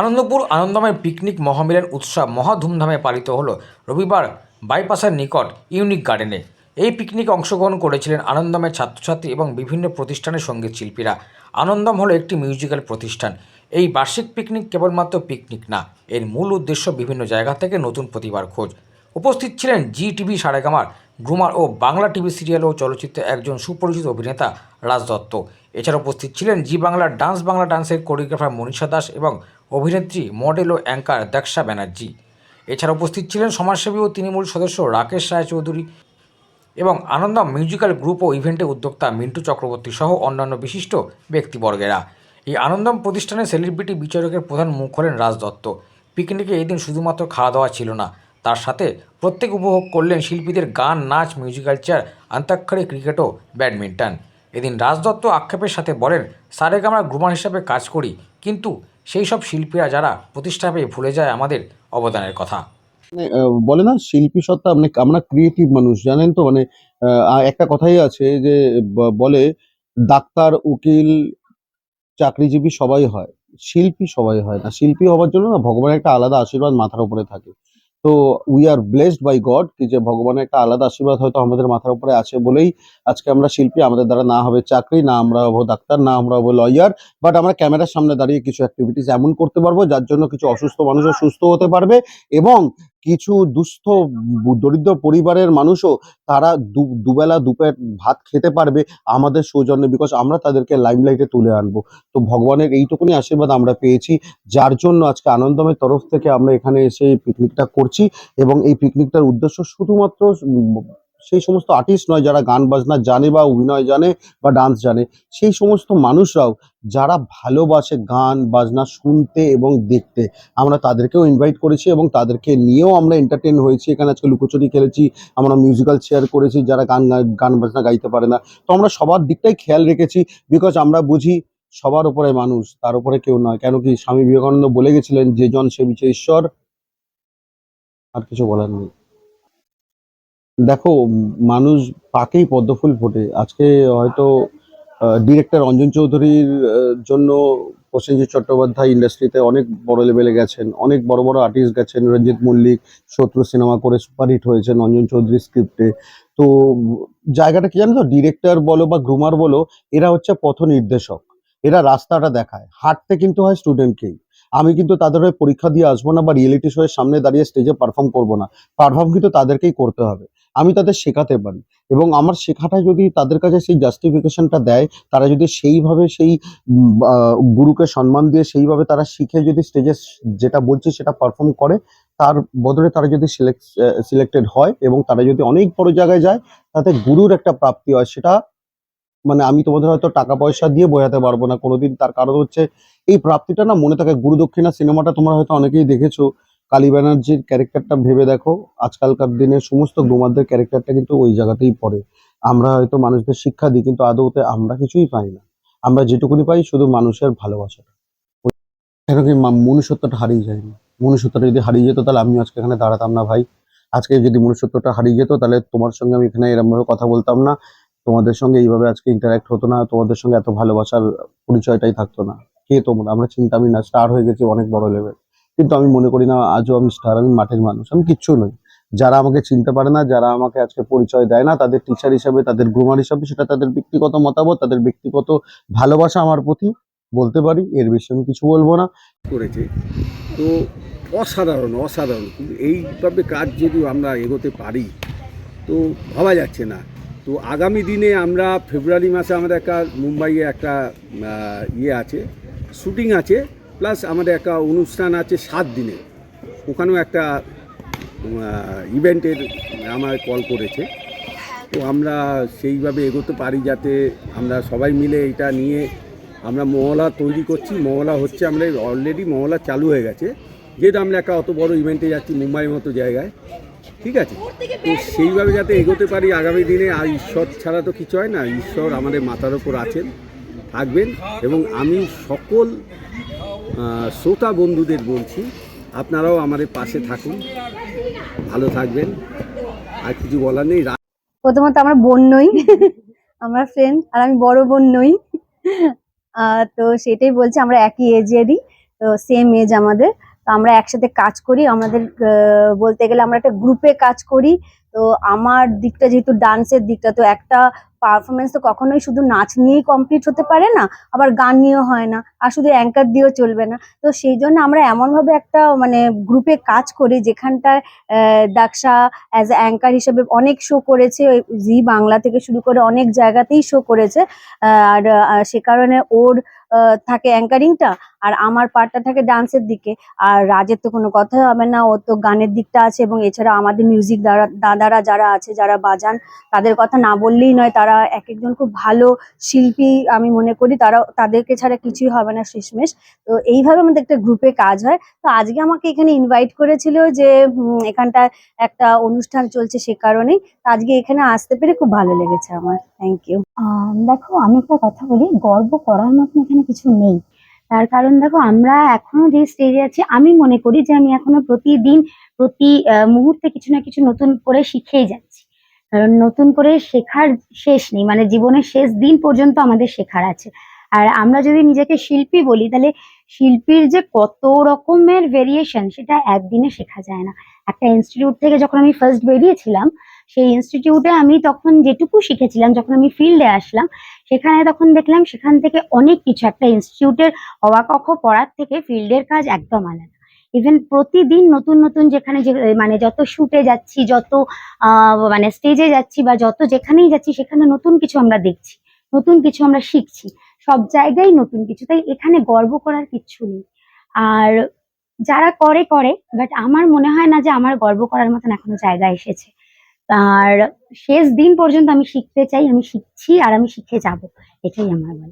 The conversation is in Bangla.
আনন্দপুর আনন্দময় পিকনিক মহামিলন উৎসব মহা ধুমধামে পালিত হলো। রবিবার বাইপাসের নিকট ইউনিক গার্ডেনে। এই পিকনিকে অংশগ্রহণ করেছিলেন আনন্দমের ছাত্রছাত্রী এবং বিভিন্ন প্রতিষ্ঠানের সংগীত শিল্পীরা। আনন্দম হলো একটি মিউজিক্যাল প্রতিষ্ঠান। এই বার্ষিক পিকনিক কেবলমাত্র পিকনিক না, এর মূল উদ্দেশ্য বিভিন্ন জায়গা থেকে নতুন প্রতিভার খোঁজ। উপস্থিত ছিলেন জি টিভি সারেগামার গ্রুমার ও বাংলা টিভি সিরিয়াল ও চলচ্চিত্রে একজন সুপরিচিত অভিনেতা রাজ দত্ত। এছাড়া উপস্থিত ছিলেন জি বাংলার ডান্স বাংলা ডান্সের কোরিওগ্রাফার মনীষা দাস এবং অভিনেত্রী, মডেল ও অ্যাঙ্কার দক্ষা ব্যানার্জি। এছাড়া উপস্থিত ছিলেন সমাজসেবী ও তৃণমূল সদস্য রাকেশ রায়চৌধুরী এবং আনন্দম মিউজিক্যাল গ্রুপ ও ইভেন্টের উদ্যোক্তা মিন্টু চক্রবর্তী সহ অন্যান্য বিশিষ্ট ব্যক্তিবর্গেরা। এই আনন্দম প্রতিষ্ঠানের সেলিব্রিটি বিচারকের প্রধান মুখ হলেন রাজ দত্ত। পিকনিকে এই দিন শুধুমাত্র খাওয়া দাওয়া ছিল না, তার সাথে প্রত্যেক উপভোগ করলেন শিল্পীদের গান, নাচ মিউজিক্যাল চেয়ার আন্তাক্ষরে, ক্রিকেট ও ব্যাডমিন্টন। এদিন রাজ দত্ত আক্ষেপের সাথে বলেন সারেক আমরা গ্রুমার হিসাবে কাজ করি, কিন্তু সেই সব শিল্পীরা যারা প্রতিষ্ঠা পেয়ে ভুলে যায় আমাদের অবদানের কথা। মানে বলে না, শিল্পী সত্তা মানে আমরা ক্রিয়েটিভ মানুষ, জানেন তো? মানে একটা কথাই আছে যে বলে, ডাক্তার, উকিল, চাকরিজীবী সবাই হয়। শিল্পী সবাই হয় না। শিল্পী হওয়ার জন্য না, ভগবানের একটা আলাদা আশীর্বাদ মাথার উপরে থাকে। তো we are blessed by God কি যে ভগবানের একটা আলাদা আশীর্বাদ হয়তো আমাদের মাথার উপরে আছে বলেই আজকে আমরা শিল্পী, আমাদের দ্বারা না হবে চাকরি, না আমরা হব ডাক্তার, না আমরা হব লয়ার বাট আমরা ক্যামেরার সামনে দাঁড়িয়ে কিছু অ্যাক্টিভিটিস এমন করতে পারব, যার জন্য কিছু অসুস্থ মানুষও সুস্থ হতে পারবে এবং কিছু দুস্থ, দরিদ্র পরিবারের মানুষও তারা দু- দুবেলা, দুপেট ভাত খেতে পারবে আমাদের সৌজন্যে বিকজ আমরা তাদেরকে লাইমলাইটে তুলে আনব। তো ভগবানের এইটুকুনি আশীর্বাদ আমরা পেয়েছি। যার জন্য আজকে আনন্দমের তরফ থেকে আমরা এখানে এসে এই পিকনিকটা করছি এবং এই পিকনিকটার উদ্দেশ্য শুধুমাত্র সেই সমস্ত আর্টিস্ট নয় যারা গান বাজনা জানে বা অভিনয় জানে বা ডান্স জানে, সেই সমস্ত মানুষরাও যারা ভালোবাসে গান, বাজনা শুনতে এবং দেখতে, আমরা তাদেরকেও ইনভাইট করেছি এবং তাদেরকে নিয়েও আমরা এন্টারটেন হয়েছি। এখানে আজকে লুকোচুরি খেলেছি, আমরা মিউজিক্যাল চেয়ার করেছি, যারা গান গান বাজনা গাইতে পারে না। তো আমরা সবার দিকটাই খেয়াল রেখেছি বিকজ আমরা বুঝি সবার উপরে মানুষ, তার উপরে কেউ নয়। কেন কি স্বামী বিবেকানন্দ বলে গেছিলেন, যে জন সে বিচে ঈশ্বর। আর কিছু বলার নেই। দেখো মানুষ পাকেই পদ্মফুল ফোটে। আজকে হয়তো ডিরেক্টর অঞ্জন চৌধুরীর জন্য প্রসেনজিৎ চট্টোপাধ্যায় ইন্ডাস্ট্রিতে অনেক বড় লেভেলে গেছেন, অনেক বড় বড় আর্টিস্ট গেছেন, রঞ্জিত মল্লিক, শত্রু সিনেমা করে সুপারহিট হয়েছেন অঞ্জন চৌধুরীর স্ক্রিপ্টে তো, জায়গাটা কি জানো তো? ডিরেক্টর বলো বা গ্রুমার বলো, এরা হচ্ছে পথ নির্দেশক। এরা রাস্তাটা দেখায়। হাঁটতে কিন্তু হয় স্টুডেন্টকেই আমি কিন্তু তাদের হয়ে পরীক্ষা দিয়ে আসব না বা রিয়েলিটি শোয়ের সামনে দাঁড়িয়ে স্টেজে পারফর্ম করব না। পারফর্ম কিন্তু তাদেরকেই করতে হবে। আমি তাদের শেখাতে পারি। এবং আমার শেখাটা যদি তাদের কাছে সেই জাস্টিফিকেশনটা দেয়, তারা যদি সেইভাবে সেই গুরুকে সম্মান দিয়ে সেইভাবে তারা শিখে যদি স্টেজে যেটা বলছে সেটা পারফর্ম করে, তার বদলে তারা যদি সিলেক্ট সিলেক্টেড হয় এবং তারা যদি অনেক বড় জায়গায় যায়, তাতে গুরুর একটা প্রাপ্তি হয়, সেটা মানে আমি তোমাদের হয়তো টাকা পয়সা দিয়ে বোঝাতে পারব না। কোনোদিন তার কারণ হচ্ছে, এই প্রাপ্তিটা না মনে থাকে। গুরু দক্ষিণা সিনেমাটা তোমরা হয়তো অনেকেই দেখেছ। কালী ব্যানার্জির ক্যারেক্টারটা ভেবে দেখো। আজকালকার দিনে সমস্ত গ্রুমারদের ক্যারেক্টারটা কিন্তু ওই জায়গাতেই পড়ে। আমরা হয়তো মানুষদের শিক্ষা দিই, কিন্তু আদৌতে আমরা কিছুই পাই না। আমরা যেটুকুনি পাই শুধু মানুষের ভালোবাসাটা। কেন কি মনুষ্যত্বটা হারিয়ে যায়নি। মনুষ্যত্বটা যদি হারিয়ে যেত তাহলে আমি আজকে এখানে দাঁড়াতাম না ভাই। আজকে যদি মনুষ্যত্বটা হারিয়ে যেত তাহলে তোমার সঙ্গে আমি এখানে এরমভাবে কথা বলতাম না। তোমাদের সঙ্গে এইভাবে আজকে ইন্টারাক্ট হতো না। তোমাদের সঙ্গে এত ভালোবাসার পরিচয়টাই থাকতো না। কে তোমরা? আমরা চিন্তামই না স্টার হয়ে গেছি অনেক বড় লেভেল কিন্তু আমি মনে করি না, আজও আমি স্টার আমি মাঠের মানুষ, আমি কিচ্ছু নই। যারা আমাকে চিনতে পারে না, যারা আমাকে আজকে পরিচয় দেয় না, তাদের টিচার হিসাবে, তাদের গ্রুমার হিসাবে, সেটা তাদের ব্যক্তিগত মতামত, তাদের ব্যক্তিগত ভালোবাসা আমার প্রতি, বলতে পারি, এর বেশি আমি কিছু বলব না। করেছে। তো অসাধারণ অসাধারণ। কিন্তু এইভাবে কাজ যদি আমরা এগোতে পারি, তো ভাবা যাচ্ছে না। তো আগামী দিনে আমরা ফেব্রুয়ারি মাসে আমাদের একটা মুম্বাইয়ে একটা ইয়ে আছে শুটিং আছে। প্লাস আমাদের একটা অনুষ্ঠান আছে সাত দিনে। ওখানেও একটা ইভেন্টের আমার কল করেছে। তো আমরা সেইভাবে এগোতে পারি যাতে আমরা সবাই মিলে এটা নিয়ে আমরা মহলা তৈরি করছি। মহলা হচ্ছে আমরা অলরেডি মহলা চালু হয়ে গেছে। যেহেতু আমরা একটা অত বড় ইভেন্টে যাচ্ছি মুম্বাইয়ের মতো জায়গায়। ঠিক আছে? তো সেইভাবে যাতে এগোতে পারি আগামী দিনে, আর ঈশ্বর ছাড়া তো কিছু হয় না। ঈশ্বর আমাদের মাথার ওপর আছেন, থাকবেন। এবং আমি সকল শ্রোতা বন্ধুদের বলছি, আপনারাও আমাদের পাশে থাকুন। ভালো থাকবেন। আর কিছু বলার নেই। প্রথমত আমার বোন নই, আমার ফ্রেন্ড আর আমি বড় বোন নই। তো সেটাই বলছি, আমরা একই এজেরই তো সেম এজ আমাদের। তো আমরা একসাথে কাজ করি, আমাদের বলতে গেলে আমরা একটা গ্রুপে কাজ করি। তো আমার দিকটা যেহেতু ডান্সের দিকটা, তো একটা পারফরমেন্স তো কখনোই শুধু নাচ নিয়েই কমপ্লিট হতে পারে না, আবার গান নিয়েও হয় না, আর শুধু অ্যাঙ্কার দিয়েও চলবে না। তো সেই জন্য আমরা এমনভাবে একটা মানে গ্রুপে কাজ করি যেখানটায় দাক্ষা অ্যাজ অ্যাঙ্কার হিসেবে অনেক শো করেছে জি বাংলা থেকে শুরু করে অনেক জায়গাতেই শো করেছে। আর সে কারণে ওর থাকে অ্যাঙ্কারিংটা আর আমার পার্টটা থাকে ডান্সের দিকে। আর রাজের তো কোনো কথাই হবে না ও তো গানের দিকটা আছে এবং এছাড়া আমাদের মিউজিক দাদারা যারা আছে, যারা বাজান, তাদের কথা না বললেই নয়, তারা এক একজন খুব ভালো শিল্পী আমি মনে করি তারা তাদেরকে ছাড়া কিছুই হবে না শেষমেশ। তো এইভাবে আমাদের একটা গ্রুপে কাজ হয়। তো আজকে আমাকে এখানে ইনভাইট করেছিল যে উম, এখানটায় একটা অনুষ্ঠান চলছে সে কারণেই। আজকে এখানে আসতে পেরে খুব ভালো লেগেছে আমার। থ্যাংক ইউ দেখো আমি একটা কথা বলি গর্ব করার মতন এখানে কিছু নেই। তার কারণ দেখো আমরা এখনও যে স্টেজে আছি আমি মনে করি যে আমি এখনও প্রতিদিন প্রতি মুহূর্তে কিছু না কিছু নতুন করে শিখেই যাচ্ছি। কারণ নতুন করে শেখার শেষ নেই মানে জীবনের শেষ দিন পর্যন্ত আমাদের শেখার আছে। আর আমরা যদি নিজেকে শিল্পী বলি, তাহলে শিল্পীর যে কত রকমের ভেরিয়েশন সেটা একদিনে শেখা যায় না। একটা ইনস্টিটিউট থেকে যখন আমি ফার্স্ট বেরিয়েছিলাম, সেই ইনস্টিটিউটে আমি তখন যেটুকু শিখেছিলাম, যখন আমি ফিল্ডে আসলাম, সেখানে তখন দেখলাম সেখান থেকে অনেক কিছু, একটা ইনস্টিটিউটের অবাকক্ষ পড়ার থেকে ফিল্ডের কাজ একদম আলাদা। ইভেন প্রতিদিন নতুন নতুন যেখানে যে মানে যত শুটে যাচ্ছি, যত মানে স্টেজে যাচ্ছি বা যত যেখানেই যাচ্ছি, সেখানে নতুন কিছু আমরা দেখছি, নতুন কিছু আমরা শিখছি। সব জায়গায় নতুন কিছু। তাই এখানে গর্ব করার কিচ্ছু নেই। আর যারা করে করে বাট আমার মনে হয় না যে আমার গর্ব করার মতন এখনও জায়গা এসেছে। আর শেষ দিন পর্যন্ত আমি শিখতে চাই, আমি শিখছি আর আমি শিখে যাব। এটাই আমার বল